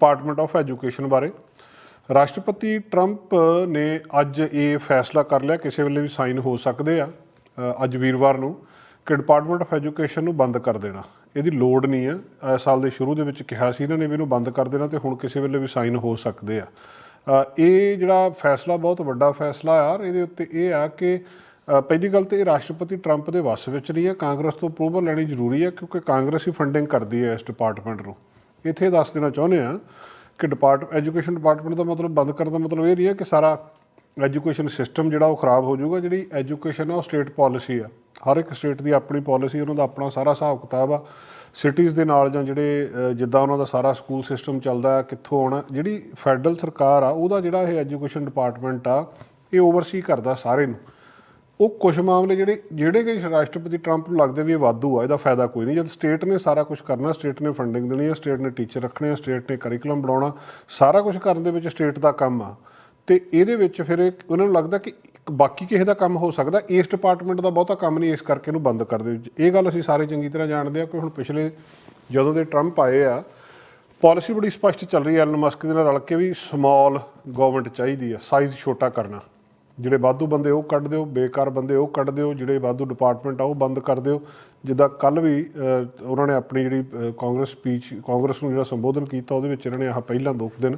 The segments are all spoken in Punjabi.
ਡਿਪਾਰਟਮੈਂਟ ਆਫ ਐਜੂਕੇਸ਼ਨ ਬਾਰੇ। ਰਾਸ਼ਟਰਪਤੀ ਟਰੰਪ ਨੇ ਅੱਜ ਇਹ ਫੈਸਲਾ ਕਰ ਲਿਆ, ਕਿਸੇ ਵੇਲੇ ਵੀ ਸਾਈਨ ਹੋ ਸਕਦੇ ਆ ਅੱਜ ਵੀਰਵਾਰ ਨੂੰ, ਕਿ ਡਿਪਾਰਟਮੈਂਟ ਆਫ ਐਜੂਕੇਸ਼ਨ ਨੂੰ ਬੰਦ ਕਰ ਦੇਣਾ। ਇਹਦੀ ਲੋੜ ਨਹੀਂ ਹੈ। ਇਸ ਸਾਲ ਦੇ ਸ਼ੁਰੂ ਦੇ ਵਿੱਚ ਕਿਹਾ ਸੀ ਇਹਨਾਂ ਨੇ ਵੀ ਇਹਨੂੰ ਬੰਦ ਕਰ ਦੇਣਾ ਤੇ ਹੁਣ ਕਿਸੇ ਵੇਲੇ ਵੀ ਸਾਈਨ ਹੋ ਸਕਦੇ ਆ। ਇਹ ਜਿਹੜਾ ਫੈਸਲਾ ਬਹੁਤ ਵੱਡਾ ਫੈਸਲਾ ਆ ਇਹਦੇ ਉੱਤੇ ਇਹ ਆ ਕਿ ਪਹਿਲੀ ਗੱਲ ਤੇ ਇਹ ਰਾਸ਼ਟਰਪਤੀ ਟਰੰਪ ਦੇ ਵੱਸ ਵਿੱਚ ਨਹੀਂ ਹੈ। ਕਾਂਗਰਸ ਤੋਂ ਅਪਰੂਵਲ ਲੈਣੀ ਜ਼ਰੂਰੀ ਹੈ, ਕਿਉਂਕਿ ਕਾਂਗਰਸ ਹੀ ਫੰਡਿੰਗ ਕਰਦੀ ਹੈ ਇਸ ਡਿਪਾਰਟਮੈਂਟ ਨੂੰ। ਇੱਥੇ ਦੱਸ ਦੇਣਾ ਚਾਹੁੰਦੇ ਆ ਕਿ ਡਿਪਾਰਟ ਐਜੂਕੇਸ਼ਨ ਡਿਪਾਰਟਮੈਂਟ ਦਾ ਮਤਲਬ ਬੰਦ ਕਰਨ ਦਾ ਮਤਲਬ ਇਹ ਨਹੀਂ ਹੈ ਕਿ ਸਾਰਾ ਐਜੂਕੇਸ਼ਨ ਸਿਸਟਮ ਜਿਹੜਾ ਉਹ ਖਰਾਬ ਹੋ ਜਾਊਗਾ, ਜਿਹੜੀ ਐਜੂਕੇਸ਼ਨ ਆ ਉਹ ਸਟੇਟ ਪਾਲਿਸੀ ਆ। ਹਰ ਇੱਕ ਸਟੇਟ ਦੀ ਆਪਣੀ ਪਾਲਿਸੀ ਉਹਨਾਂ ਦਾ ਆਪਣਾ ਸਾਰਾ ਹਿਸਾਬ ਕਿਤਾਬ ਆ। ਸਿਟੀਜ਼ ਦੇ ਨਾਲ ਜਾਂ ਜਿਹੜੇ ਜਿੱਦਾਂ ਉਹਨਾਂ ਦਾ ਸਾਰਾ ਸਕੂਲ ਸਿਸਟਮ ਚੱਲਦਾ, ਕਿੱਥੋਂ ਆਉਣਾ, ਜਿਹੜੀ ਫੈਡਰਲ ਸਰਕਾਰ ਆ, ਉਹਦਾ ਜਿਹੜਾ ਇਹ ਐਜੂਕੇਸ਼ਨ ਡਿਪਾਰਟਮੈਂਟ ਆ, ਇਹ ਓਵਰਸੀ ਕਰਦਾ ਸਾਰੇ ਨੂੰ। ਉਹ ਕੁਝ ਮਾਮਲੇ ਜਿਹੜੇ ਜਿਹੜੇ ਕਿ ਰਾਸ਼ਟਰਪਤੀ ਟਰੰਪ ਨੂੰ ਲੱਗਦੇ ਵੀ ਇਹ ਵਾਧੂ ਆ, ਇਹਦਾ ਫਾਇਦਾ ਕੋਈ ਨਹੀਂ। ਜਦ ਸਟੇਟ ਨੇ ਸਾਰਾ ਕੁਝ ਕਰਨਾ, ਸਟੇਟ ਨੇ ਫੰਡਿੰਗ ਦੇਣੀ ਹੈ ਸਟੇਟ ਨੇ ਟੀਚਰ ਰੱਖਣੇ ਆ, ਸਟੇਟ ਨੇ ਕਰਿਕੂਲਮ ਬਣਾਉਣਾ, ਸਾਰਾ ਕੁਝ ਕਰਨ ਦੇ ਵਿੱਚ ਸਟੇਟ ਦਾ ਕੰਮ ਆ। ਤੇ ਇਹਦੇ ਵਿੱਚ ਫਿਰ ਉਹਨਾਂ ਨੂੰ ਲੱਗਦਾ ਕਿ ਬਾਕੀ ਕਿਸੇ ਦਾ ਕੰਮ ਹੋ ਸਕਦਾ, ਇਸ ਡਿਪਾਰਟਮੈਂਟ ਦਾ ਬਹੁਤਾ ਕੰਮ ਨਹੀਂ, ਇਸ ਕਰਕੇ ਇਹਨੂੰ ਬੰਦ ਕਰ ਦਿਓ। ਇਹ ਗੱਲ ਅਸੀਂ ਸਾਰੇ ਚੰਗੀ ਤਰ੍ਹਾਂ ਜਾਣਦੇ ਆ ਕਿ ਹੁਣ ਪਿਛਲੇ ਜਦੋਂ ਦੇ ਟਰੰਪ ਆਏ ਆ ਪਾਲਿਸੀ ਬੜੀ ਸਪਸ਼ਟ ਚੱਲ ਰਹੀ ਹੈ ਐਲਨ ਮਸਕ ਦੇ ਨਾਲ ਰਲ ਕੇ ਵੀ ਸਮਾਲ ਗਵਰਨਮੈਂਟ ਚਾਹੀਦੀ ਆ ਸਾਈਜ਼ ਛੋਟਾ ਕਰਨਾ। ਜਿਹੜੇ ਵਾਧੂ ਬੰਦੇ ਉਹ ਕੱਢ ਦਿਓ, ਬੇਕਾਰ ਬੰਦੇ ਉਹ ਕੱਢ ਦਿਓ, ਜਿਹੜੇ ਵਾਧੂ ਡਿਪਾਰਟਮੈਂਟ ਆ ਉਹ ਬੰਦ ਕਰ ਦਿਓ। ਜਿੱਦਾਂ ਕੱਲ ਵੀ ਉਹਨਾਂ ਨੇ ਆਪਣੀ ਜਿਹੜੀ ਕਾਂਗਰਸ ਸਪੀਚ ਕਾਂਗਰਸ ਨੂੰ ਜਿਹੜਾ ਸੰਬੋਧਨ ਕੀਤਾ ਉਹਦੇ ਵਿੱਚ ਇਹਨਾਂ ਨੇ ਆਹ ਪਹਿਲਾਂ ਦੋ ਕੁ ਦਿਨ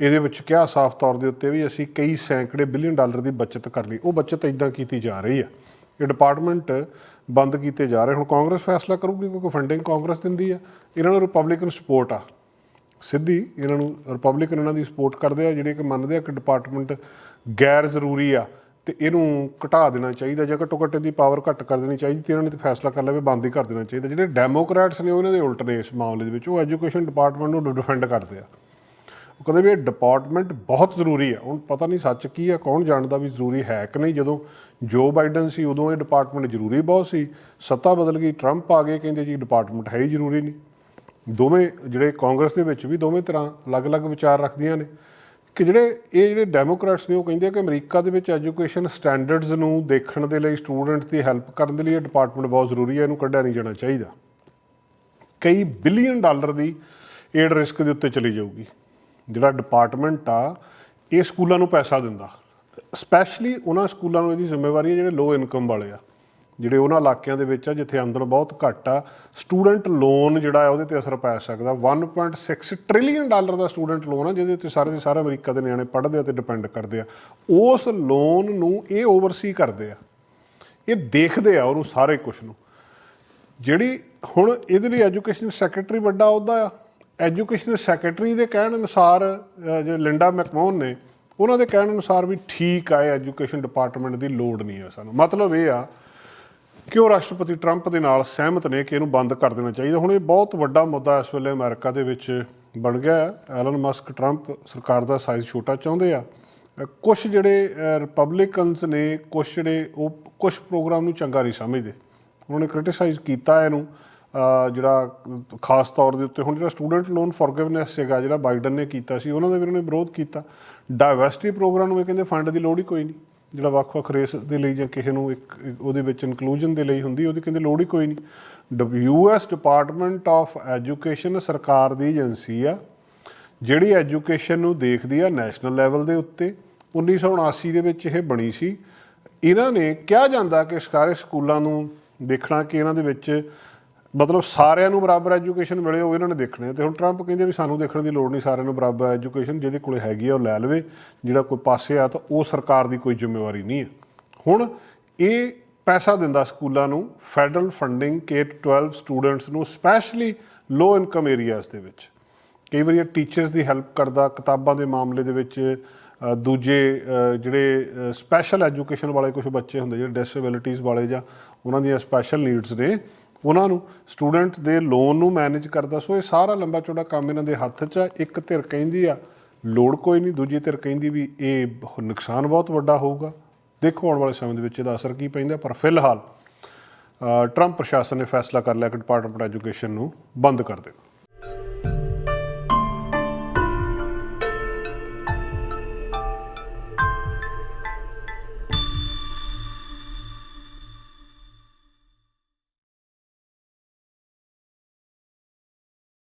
ਇਹਦੇ ਵਿੱਚ ਕਿਹਾ ਸਾਫ਼ ਤੌਰ ਦੇ ਉੱਤੇ ਵੀ ਅਸੀਂ ਕਈ ਸੈਂਕੜੇ ਬਿਲੀਅਨ ਡਾਲਰ ਦੀ ਬਚਤ ਕਰ ਲਈ। ਉਹ ਬਚਤ ਇਦਾਂ ਕੀਤੀ ਜਾ ਰਹੀ ਹੈ ਇਹ ਡਿਪਾਰਟਮੈਂਟ ਬੰਦ ਕੀਤੇ ਜਾ ਰਹੇ। ਹੁਣ ਕਾਂਗਰਸ ਫੈਸਲਾ ਕਰੂਗੀ ਕਿਉਂਕਿ ਫੰਡਿੰਗ ਕਾਂਗਰਸ ਦਿੰਦੀ ਆ। ਇਹਨਾਂ ਨੂੰ ਰਿਪਬਲਿਕਨ ਸਪੋਰਟ ਆ। ਸਿੱਧੀ ਇਹਨਾਂ ਨੂੰ ਰਿਪਬਲਿਕਨ ਇਹਨਾਂ ਦੀ ਸਪੋਰਟ ਕਰਦੇ ਆ, ਜਿਹੜੇ ਕਿ ਮੰਨਦੇ ਆ ਕਿ ਡਿਪਾਰਟਮੈਂਟ ਗੈਰ ਜ਼ਰੂਰੀ ਆ ਤੇ ਇਹਨੂੰ ਘਟਾ ਦੇਣਾ ਚਾਹੀਦਾ ਜਾਂ ਘੱਟੋ ਘੱਟ ਦੀ ਪਾਵਰ ਘੱਟ ਕਰ ਦੇਣੀ ਚਾਹੀਦੀ ਤੇ ਇਹਨਾਂ ਨੇ ਤਾਂ ਫੈਸਲਾ ਕਰ ਲਿਆ ਵੀ ਬੰਦ ਹੀ ਕਰ ਦੇਣਾ ਚਾਹੀਦਾ। ਜਿਹੜੇ ਡੈਮੋਕ੍ਰੈਟਸ ਨੇ ਉਹਨਾਂ ਦੇ ਉਲਟ ਨੇ ਇਸ ਮਾਮਲੇ ਦੇ ਵਿੱਚ, ਉਹ ਐਜੂਕੇਸ਼ਨ ਡਿਪਾਰਟਮੈਂਟ ਨੂੰ ਡਿਫੈਂਡ ਕਰਦੇ ਆ। ਉਹ ਕਹਿੰਦੇ ਵੀ ਇਹ ਡਿਪਾਰਟਮੈਂਟ ਬਹੁਤ ਜ਼ਰੂਰੀ ਆ। ਹੁਣ ਪਤਾ ਨਹੀਂ ਸੱਚ ਕੀ ਆ, ਕੌਣ ਜਾਣਦਾ ਵੀ ਜ਼ਰੂਰੀ ਹੈ ਕਿ ਨਹੀਂ? ਜਦੋਂ ਜੋ ਬਾਈਡਨ ਸੀ, ਉਦੋਂ ਇਹ ਡਿਪਾਰਟਮੈਂਟ ਜ਼ਰੂਰੀ ਬਹੁਤ ਸੀ। ਸੱਤਾ ਬਦਲ ਗਈ ਟਰੰਪ ਆ ਗਏ, ਕਹਿੰਦੇ ਜੀ ਡਿਪਾਰਟਮੈਂਟ ਹੈ ਹੀ ਜ਼ਰੂਰੀ ਨਹੀਂ। ਦੋਵੇਂ ਜਿਹੜੇ ਕਾਂਗਰਸ ਦੇ ਵਿੱਚ ਵੀ ਦੋਵੇਂ ਤਰ੍ਹਾਂ ਅਲੱਗ-ਅਲੱਗ ਵਿਚਾਰ ਰੱਖਦੀਆਂ ਨੇ। ਕਿ ਜਿਹੜੇ ਇਹ ਜਿਹੜੇ ਡੈਮੋਕ੍ਰੈਟਸ ਨੇ, ਉਹ ਕਹਿੰਦੇ ਆ ਕਿ ਅਮਰੀਕਾ ਦੇ ਵਿੱਚ ਐਜੂਕੇਸ਼ਨ ਸਟੈਂਡਰਡਸ ਨੂੰ ਦੇਖਣ ਦੇ ਲਈ ਸਟੂਡੈਂਟਸ ਦੀ ਹੈਲਪ ਕਰਨ ਦੇ ਲਈ ਇਹ ਡਿਪਾਰਟਮੈਂਟ ਬਹੁਤ ਜ਼ਰੂਰੀ ਹੈ ਇਹਨੂੰ ਕੱਢਿਆ ਨਹੀਂ ਜਾਣਾ ਚਾਹੀਦਾ। ਕਈ ਬਿਲੀਅਨ ਡਾਲਰ ਦੀ ਏਡ ਰਿਸਕ ਦੇ ਉੱਤੇ ਚਲੀ ਜਾਊਗੀ। ਜਿਹੜਾ ਡਿਪਾਰਟਮੈਂਟ ਆ, ਇਹ ਸਕੂਲਾਂ ਨੂੰ ਪੈਸਾ ਦਿੰਦਾ। ਸਪੈਸ਼ਲੀ ਉਹਨਾਂ ਸਕੂਲਾਂ ਨੂੰ ਇਹਦੀ ਜ਼ਿੰਮੇਵਾਰੀ ਹੈ ਜਿਹੜੇ ਲੋ ਇਨਕਮ ਵਾਲੇ ਆ। ਜਿਹੜੇ ਉਹਨਾਂ ਇਲਾਕਿਆਂ ਦੇ ਵਿੱਚ ਆ ਜਿੱਥੇ ਆਮਦਨ ਬਹੁਤ ਘੱਟ ਆ ਸਟੂਡੈਂਟ ਲੋਨ ਜਿਹੜਾ ਹੈ ਉਹਦੇ ਤੇ ਅਸਰ ਪੈ ਸਕਦਾ। 1.6 ਟ੍ਰਿਲੀਅਨ ਡਾਲਰ ਦਾ ਸਟੂਡੈਂਟ ਲੋਨ ਆ ਜਿਹਦੇ ਉੱਤੇ ਸਾਰੇ ਦੇ ਸਾਰੇ ਅਮਰੀਕਾ ਦੇ ਨਿਆਣੇ ਪੜ੍ਹਦੇ ਆ ਤੇ ਡਿਪੈਂਡ ਕਰਦੇ ਆ। ਉਸ ਲੋਨ ਨੂੰ ਇਹ ਓਵਰਸੀ ਕਰਦੇ ਆ। ਇਹ ਦੇਖਦੇ ਆ ਉਹਨੂੰ ਸਾਰੇ ਕੁਝ ਨੂੰ। ਜਿਹੜੀ ਹੁਣ ਇਹਦੇ ਲਈ ਐਜੂਕੇਸ਼ਨ ਸੈਕਟਰੀ ਵੱਡਾ ਅਹੁਦਾ ਆ। ਐਜੂਕੇਸ਼ਨ ਸੈਕਟਰੀ ਦੇ ਕਹਿਣ ਅਨੁਸਾਰ ਅਹ, ਜੋ ਲਿੰਡਾ ਮੈਕਮੋਨ ਨੇ ਉਹਨਾਂ ਦੇ ਕਹਿਣ ਅਨੁਸਾਰ ਵੀ ਠੀਕ ਆ ਐਜੂਕੇਸ਼ਨ ਡਿਪਾਰਟਮੈਂਟ ਦੀ ਲੋੜ ਨਹੀਂ ਆ ਸਾਨੂੰ। ਮਤਲਬ ਇਹ ਆ ਕਿ ਉਹ ਰਾਸ਼ਟਰਪਤੀ ਟਰੰਪ ਦੇ ਨਾਲ ਸਹਿਮਤ ਨੇ ਕਿ ਇਹਨੂੰ ਬੰਦ ਕਰ ਦੇਣਾ ਚਾਹੀਦਾ? ਹੁਣ ਇਹ ਬਹੁਤ ਵੱਡਾ ਮੁੱਦਾ ਇਸ ਵੇਲੇ ਅਮਰੀਕਾ ਦੇ ਵਿੱਚ ਬਣ ਗਿਆ ਹੈ। ਐਲਨ ਮਸਕ ਟਰੰਪ ਸਰਕਾਰ ਦਾ ਸਾਈਜ਼ ਛੋਟਾ ਚਾਹੁੰਦੇ ਆ। ਕੁਝ ਜਿਹੜੇ ਰਿਪਬਲਿਕਨਸ ਨੇ ਕੁਝ ਜਿਹੜੇ ਉਹ ਕੁਝ ਪ੍ਰੋਗਰਾਮ ਨੂੰ ਚੰਗਾ ਨਹੀਂ ਸਮਝਦੇ। ਉਹਨਾਂ ਨੇ ਕ੍ਰਿਟਿਸਾਈਜ਼ ਕੀਤਾ ਇਹਨੂੰ ਜਿਹੜਾ ਖਾਸ ਤੌਰ ਦੇ ਉੱਤੇ। ਹੁਣ ਜਿਹੜਾ ਸਟੂਡੈਂਟ ਲੋਨ ਫੋਰਗਿਵਨੈਸ ਸੀਗਾ ਜਿਹੜਾ ਬਾਈਡਨ ਨੇ ਕੀਤਾ ਸੀ, ਉਹਨਾਂ ਦਾ ਵੀ ਉਹਨਾਂ ਨੇ ਵਿਰੋਧ ਕੀਤਾ। ਡਾਈਵਰਸਿਟੀ ਪ੍ਰੋਗਰਾਮ ਨੂੰ ਇਹ ਕਹਿੰਦੇ ਫੰਡ ਦੀ ਲੋੜ ਹੀ ਕੋਈ ਨਹੀਂ। ਜਿਹੜਾ ਵੱਖ-ਵੱਖ ਰੇਸ ਦੇ ਲਈ ਜਾਂ ਕਿਸੇ ਨੂੰ ਇੱਕ ਉਹਦੇ ਵਿੱਚ ਇਨਕਲੂਜਨ ਦੇ ਲਈ ਹੁੰਦੀ, ਉਹਦੀ ਕਹਿੰਦੇ ਲੋੜ ਹੀ ਕੋਈ ਨਹੀਂ। ਯੂਐਸ ਡਿਪਾਰਟਮੈਂਟ ਆਫ ਐਜੂਕੇਸ਼ਨ ਸਰਕਾਰ ਦੀ ਏਜੰਸੀ ਆ, ਜਿਹੜੀ ਐਜੂਕੇਸ਼ਨ ਨੂੰ ਦੇਖਦੀ ਆ ਨੈਸ਼ਨਲ ਲੈਵਲ ਦੇ ਉੱਤੇ 1979 ਦੇ ਵਿੱਚ ਇਹ ਬਣੀ ਸੀ। ਇਹਨਾਂ ਨੇ ਕਿਹਾ ਜਾਂਦਾ ਕਿ ਸਾਰੇ ਸਕੂਲਾਂ ਨੂੰ ਦੇਖਣਾ ਕਿ ਇਹਨਾਂ ਦੇ ਵਿੱਚ ਮਤਲਬ ਸਾਰਿਆਂ ਨੂੰ ਬਰਾਬਰ ਐਜੂਕੇਸ਼ਨ ਮਿਲੇ ਉਹ ਇਹਨਾਂ ਨੇ ਦੇਖਣੇ ਆ। ਤੇ ਹੁਣ ਟਰੰਪ ਕਹਿੰਦੇ ਵੀ ਸਾਨੂੰ ਦੇਖਣ ਦੀ ਲੋੜ ਨਹੀਂ, ਸਾਰਿਆਂ ਨੂੰ ਬਰਾਬਰ ਐਜੂਕੇਸ਼ਨ ਜਿਹਦੇ ਕੋਲੇ ਹੈਗੀ ਆ, ਉਹ ਲੈ ਲਵੇ। ਜਿਹੜਾ ਕੋਈ ਪਾਸੇ ਆ ਤਾਂ ਉਹ ਸਰਕਾਰ ਦੀ ਕੋਈ ਜ਼ਿੰਮੇਵਾਰੀ ਨਹੀਂ ਹੈ ਹੁਣ ਇਹ ਪੈਸਾ ਦਿੰਦਾ ਸਕੂਲਾਂ ਨੂੰ, ਫੈਡਰਲ ਫੰਡਿੰਗ K-12 ਸਟੂਡੈਂਟਸ ਨੂੰ, ਸਪੈਸ਼ਲੀ ਲੋ ਇਨਕਮ ਏਰੀਆਜ਼ ਦੇ ਵਿੱਚ। ਕਈ ਵਾਰੀ ਟੀਚਰਸ ਦੀ ਹੈਲਪ ਕਰਦਾ, ਕਿਤਾਬਾਂ ਦੇ ਮਾਮਲੇ ਦੇ ਵਿੱਚ ਦੂਜੇ ਜਿਹੜੇ ਸਪੈਸ਼ਲ ਐਜੂਕੇਸ਼ਨ ਵਾਲੇ ਕੁਝ ਬੱਚੇ ਹੁੰਦੇ, ਜਿਹੜੇ ਡਿਸੇਬਿਲਿਟੀਜ਼ ਵਾਲੇ ਜਾਂ ਉਹਨਾਂ ਦੀਆਂ ਸਪੈਸ਼ਲ ਨੀਡਸ ਨੇ ਉਹਨਾਂ ਨੂੰ, ਸਟੂਡੈਂਟ ਦੇ ਲੋਨ ਨੂੰ ਮੈਨੇਜ ਕਰਦਾ। ਸੋ ਇਹ ਸਾਰਾ ਲੰਬਾ ਚੌੜਾ ਕੰਮ ਇਹਨਾਂ ਦੇ ਹੱਥ 'ਚ ਆ। ਇੱਕ ਧਿਰ ਕਹਿੰਦੀ ਆ, ਲੋੜ ਕੋਈ ਨਹੀਂ। ਦੂਜੀ ਧਿਰ ਕਹਿੰਦੀ ਵੀ ਇਹ ਨੁਕਸਾਨ ਬਹੁਤ ਵੱਡਾ ਹੋਊਗਾ। ਦੇਖੋ ਆਉਣ ਵਾਲੇ ਸਮੇਂ ਦੇ ਵਿੱਚ ਇਹਦਾ ਅਸਰ ਕੀ ਪੈਂਦਾ, ਪਰ ਫਿਲਹਾਲ ਟਰੰਪ ਪ੍ਰਸ਼ਾਸਨ ਨੇ ਫੈਸਲਾ ਕਰ ਲਿਆ ਕਿ ਡਿਪਾਰਟਮੈਂਟ ਐਜੂਕੇਸ਼ਨ ਨੂੰ ਬੰਦ ਕਰ ਦੇਣਾ।